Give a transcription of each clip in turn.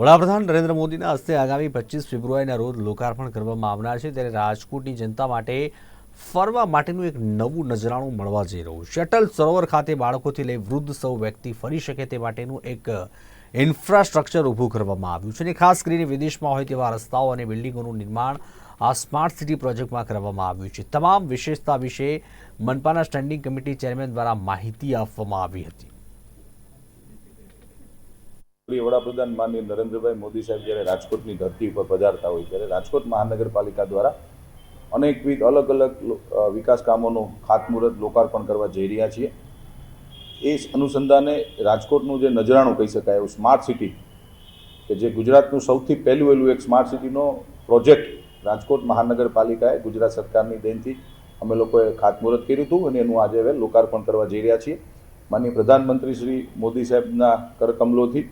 વડાપ્રધાન નરેન્દ્ર મોદીના હસ્તે આગામી પચીસ ફેબ્રુઆરીના રોજ લોકાર્પણ કરવામાં આવનાર છે, ત્યારે રાજકોટની જનતા માટે ફરવા માટેનું એક નવું નજરાણું મળવા જઈ રહ્યું છે. અટલ સરોવર ખાતે બાળકોથી લઈ વૃદ્ધ સૌ વ્યક્તિ ફરી શકે તે માટેનું એક ઇન્ફ્રાસ્ટ્રક્ચર ઊભું કરવામાં આવ્યું છે અને ખાસ કરીને વિદેશમાં હોય તેવા રસ્તાઓ અને બિલ્ડિંગોનું નિર્માણ આ સ્માર્ટ સિટી પ્રોજેક્ટમાં કરવામાં આવ્યું છે. તમામ વિશેષતા વિશે મનપાના સ્ટેન્ડિંગ કમિટી ચેરમેન દ્વારા માહિતી આપવામાં આવી હતી. વડાપ્રધાન માનનીય નરેન્દ્રભાઈ મોદી સાહેબ જ્યારે રાજકોટની ધરતી ઉપર પધારતા હોય ત્યારે રાજકોટ મહાનગરપાલિકા દ્વારા અનેકવિધ અલગ અલગ વિકાસ કામોનું ખાતમુહૂર્ત લોકાર્પણ કરવા જઈ રહ્યા છીએ. એ અનુસંધાને રાજકોટનું જે નજરાણું કહી શકાય એવું સ્માર્ટ સિટી, કે જે ગુજરાતનું સૌથી પહેલું વહેલું એક સ્માર્ટ સિટીનો પ્રોજેક્ટ રાજકોટ મહાનગરપાલિકાએ ગુજરાત સરકારની દેનથી અમે લોકોએ ખાતમુહૂર્ત કર્યું હતું અને એનું આજે હવે લોકાર્પણ કરવા જઈ રહ્યા છીએ. માનનીય પ્રધાનમંત્રી શ્રી મોદી સાહેબના કરકમલોથી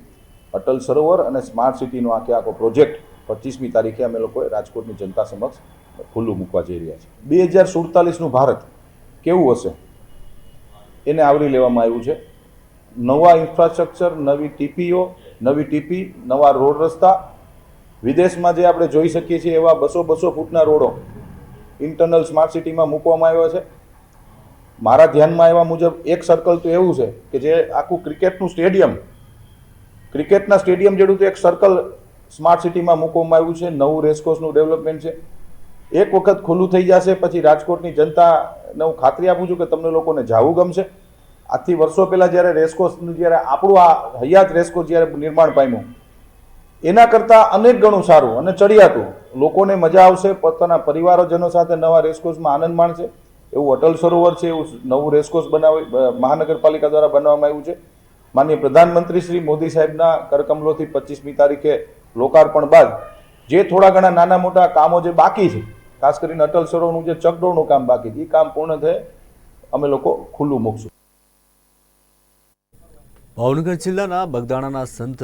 અટલ સરોવર અને સ્માર્ટ સિટીનો આખે આખો પ્રોજેક્ટ પચીસમી તારીખે અમે લોકોએ રાજકોટની જનતા સમક્ષ ખુલ્લું મૂકવા જઈ રહ્યા છીએ. બે હજાર સુડતાલીસનું ભારત કેવું હશે? એને આવરી લેવામાં આવ્યું છે. નવા ઇન્ફ્રાસ્ટ્રક્ચર, નવી ટીપીઓ, નવી ટીપી, નવા રોડ રસ્તા. વિદેશમાં જે આપણે જોઈ શકીએ છીએ એવા બસો બસો ફૂટના રોડો ઇન્ટરનલ સ્માર્ટ સિટીમાં મૂકવામાં આવ્યા છે. મારા ધ્યાનમાં આવ્યા મુજબ એક સર્કલ તો એવું છે કે જે આખું ક્રિકેટનું સ્ટેડિયમ ક્રિકેટના સ્ટેડિયમ જેવું તો એક સર્કલ સ્માર્ટ સિટીમાં મૂકવામાં આવ્યું છે, નવું રેસકોર્સનું ડેવલપમેન્ટ છે. એક વખત ખુલ્લું થઈ જશે, પછી રાજકોટની જનતાને હું ખાતરી આપું છું કે તમને લોકોને જાવું ગમશે. આજથી વર્ષો પહેલાં જ્યારે રેસકોર્સનું જ્યારે આપણું આ હયાત રેસકોર્સ જ્યારે નિર્માણ પામ્યું, એના કરતાં અનેક ગણું સારું અને ચડિયાતું. લોકોને મજા આવશે, પોતાના પરિવારોજનો સાથે નવા રેસકોર્સમાં આનંદ માણશે. એવું અટલ સરોવર છે, એવું નવું રેસકોર્સ બનાવી મહાનગરપાલિકા દ્વારા બનાવવામાં આવ્યું છે. માનનીય પ્રધાનમંત્રી શ્રી મોદી સાહેબના કરકમલોથી પચીસમી તારીખે લોકાર્પણ બાદ જે થોડા ઘણા નાના મોટા કામો જે બાકી છે, ખાસ કરીને અટલ સરોવરનું જે ચકડોળનું કામ બાકી છે એ કામ પૂર્ણ થયે અમે લોકો ખુલ્લું મૂકશું. ભાવનગર જિલ્લાના બગદાણાના સંત